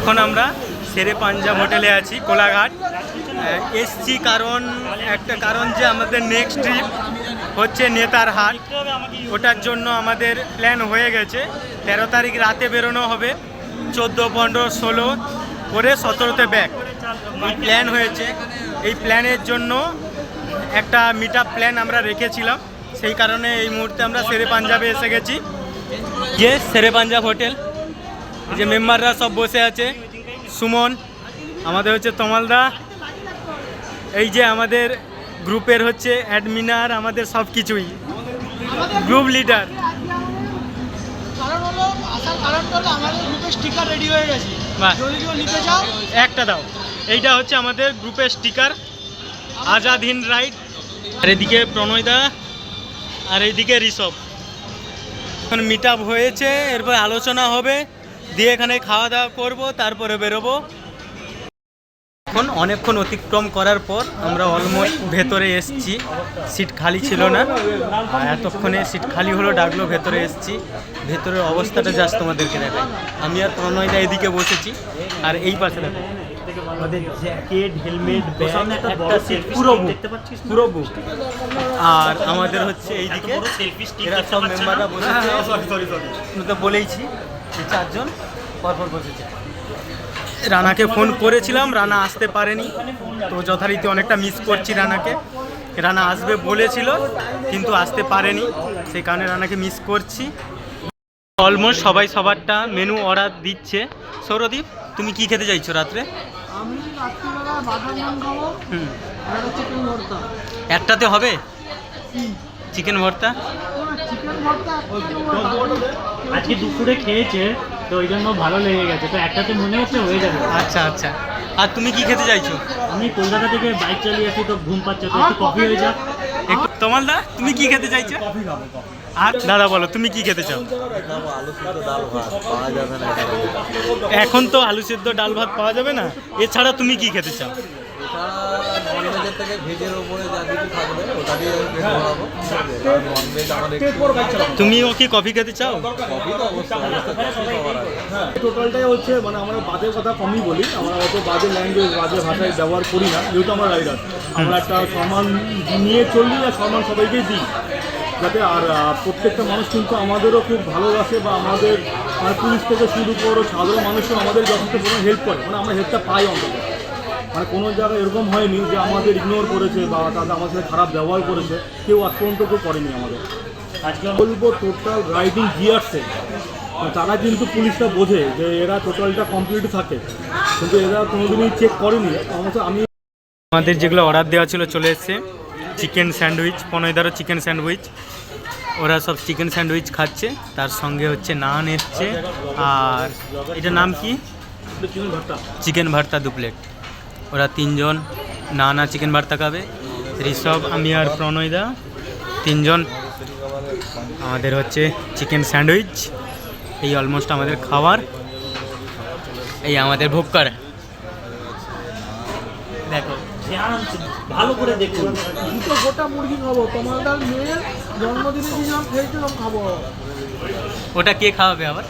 এখন আমরা শেরে পাঞ্জাব হোটেলে আছি, কোলাঘাট। এসছি কারণ, একটা কারণ যে আমাদের নেক্সট ট্রিপ হচ্ছে নেতার হাট। ওটার জন্য আমাদের প্ল্যান হয়ে গেছে। তেরো তারিখ রাতে বেরোনো হবে, চোদ্দ, পনেরো, ষোলো করে সতেরোতে ব্যাক এই প্ল্যান হয়েছে। এই প্ল্যানের জন্য একটা মিট প্ল্যান আমরা রেখেছিলাম। সেই কারণে এই মুহূর্তে আমরা শেরে পাঞ্জাবে এসে গেছি। যে শেরে পাঞ্জাব হোটেল যে মেম্বাররা সব বসে আছে। সুমন, আমাদের হচ্ছে তমালদা। এই যে আমাদের গ্রুপের হচ্ছে অ্যাডমিনার, আমাদের সব কিছুই। Group leader. একটা দাও। এইটা হচ্ছে আমাদের গ্রুপের স্টিকার, আজাদ হিন্দ রাইড আর এদিকে প্রণয়দা আর এইদিকে ঋষভ। এখন মিট হয়েছে, এরপর আলোচনা হবে। দিয়ে এখানে খাওয়া দাওয়া করব তারপরে বেরোবো। এখন অনেকক্ষণ অতিক্রম করার পর আমরা অলমোস্ট ভেতরে এসছি। সিট খালি ছিল না। আর এতক্ষণে সিট খালি হলো ডাকলো ভেতরে এসছি। ভেতরের অবস্থাটা জাস্ট তোমাদেরকে দেখাই। আমি আর প্রণয়দা এদিকে বসেছি। আর এই পাশে দেখো। আমাদের জ্যাকেট হেলমেট ব্যাগ একটা সিট পুরো বুক পুরো বুক আর আমাদের হচ্ছে এইদিকে এরা সব মেম্বাররা বসেছে। আমি তো বলেইছি চারজন পরপর বসেছে। রানাকে ফোন করেছিলাম রানা আসতে পারেনি। তো যথারীতি অনেকটা মিস করছি রানাকে। রানা আসবে বলেছিল কিন্তু আসতে পারেনি। সেই কারণে রানাকে মিস করছি। অলমোস্ট সবাই সবারটা মেনু অর্ডার দিচ্ছে। সৌরদীপ তুমি কি খেতে চাইছো রাত্রে? একটাতে হবে? চিকেন ভর্তা চিকেন ভর্তা একটা ভর্তা। আজকে দুপুরে খেয়েছে তো ওই জন্য ভালো লেগে গেছে। তো একটাতে মনে হচ্ছে হয়ে যাবে। আচ্ছা আচ্ছা। আর তুমি কি খেতে চাইছো? আমি কলকাতা থেকে বাইক চালিয়ে আসি তো ঘুম পাচ্ছে তো একটু কফি হয়ে যাক। একটু তোমাল দা তুমি কি খেতে চাইছো? আর দাদা বলো তুমি কি খেতে চাও? এখন তো আলু সেদ্ধ ডাল ভাত পাওয়া যাবে না। এছাড়া তুমি কি খেতে চাও? ননভেজের থেকে ভেজের ওপরে যা কিছু থাকবে ওটা দিয়ে আমি পেট ভরাবো কারণ ননভেজ আমার তুমিও কি কফি খেতে চাও? কফি তো অবশ্যই টোটালটাই হচ্ছে মানে আমরা বাজে কথা কমই বলি আমরা অত বাজে ল্যাঙ্গুয়েজ বাজে ভাষায় ব্যবহার করি না যেহেতু আমরা রাইডার আমরা একটা সম্মান নিয়ে চলি আর সম্মান সবাইকে দিই যাতে আর প্রত্যেকটা মানুষ কিন্তু আমাদেরও খুব ভালোবাসে বা আমাদের পুলিশ থেকে শুরু করে সাধারণ মানুষও আমাদের যথেষ্ট পরিমাণে হেল্প করে মানে আমরা হেল্পটা পাই অন্তত। মানে কোনো জায়গায় এরকম হয়নি যে আমাদের ইগনোর করেছে বা তাদের আমার সাথে খারাপ ব্যবহার করেছে কেউ আজ পর্যন্ত কেউ করেনি আমাদের। আজকে বলব টোটাল রাইডিং গিয়ার্সে তারা কিন্তু পুলিশটা বোঝে যে এরা টোটালটা কমপ্লিট থাকে। কিন্তু এরা কোনোদিনই চেক করেনি। অবশ্য আমি আমাদের যেগুলো অর্ডার দেওয়া ছিল চলে এসেছে। চিকেন স্যান্ডউইচ পনেরো চিকেন স্যান্ডউইচ ওরা সব চিকেন স্যান্ডউইচ খাচ্ছে। তার সঙ্গে হচ্ছে নান এসছে। আর এটার নাম কি? চিকেন ভর্তা। চিকেন ভর্তা দু প্লেট ওরা তিনজন নান চিকেন ভর্তা খাবে ঋষভ আমি আর প্রণয়দা তিনজন আমাদের হচ্ছে চিকেন স্যান্ডউইচ এই অলমোস্ট আমাদের খাবার এই আমাদের ভোগ করে দেখো। ভালো করে দেখুন। দুটো গোটা মুরগি খাব তোমার মেয়ের জন্মদিনে দিলাম খেয়েছিলাম খাব। ওটা কে খাওয়াবে আবার?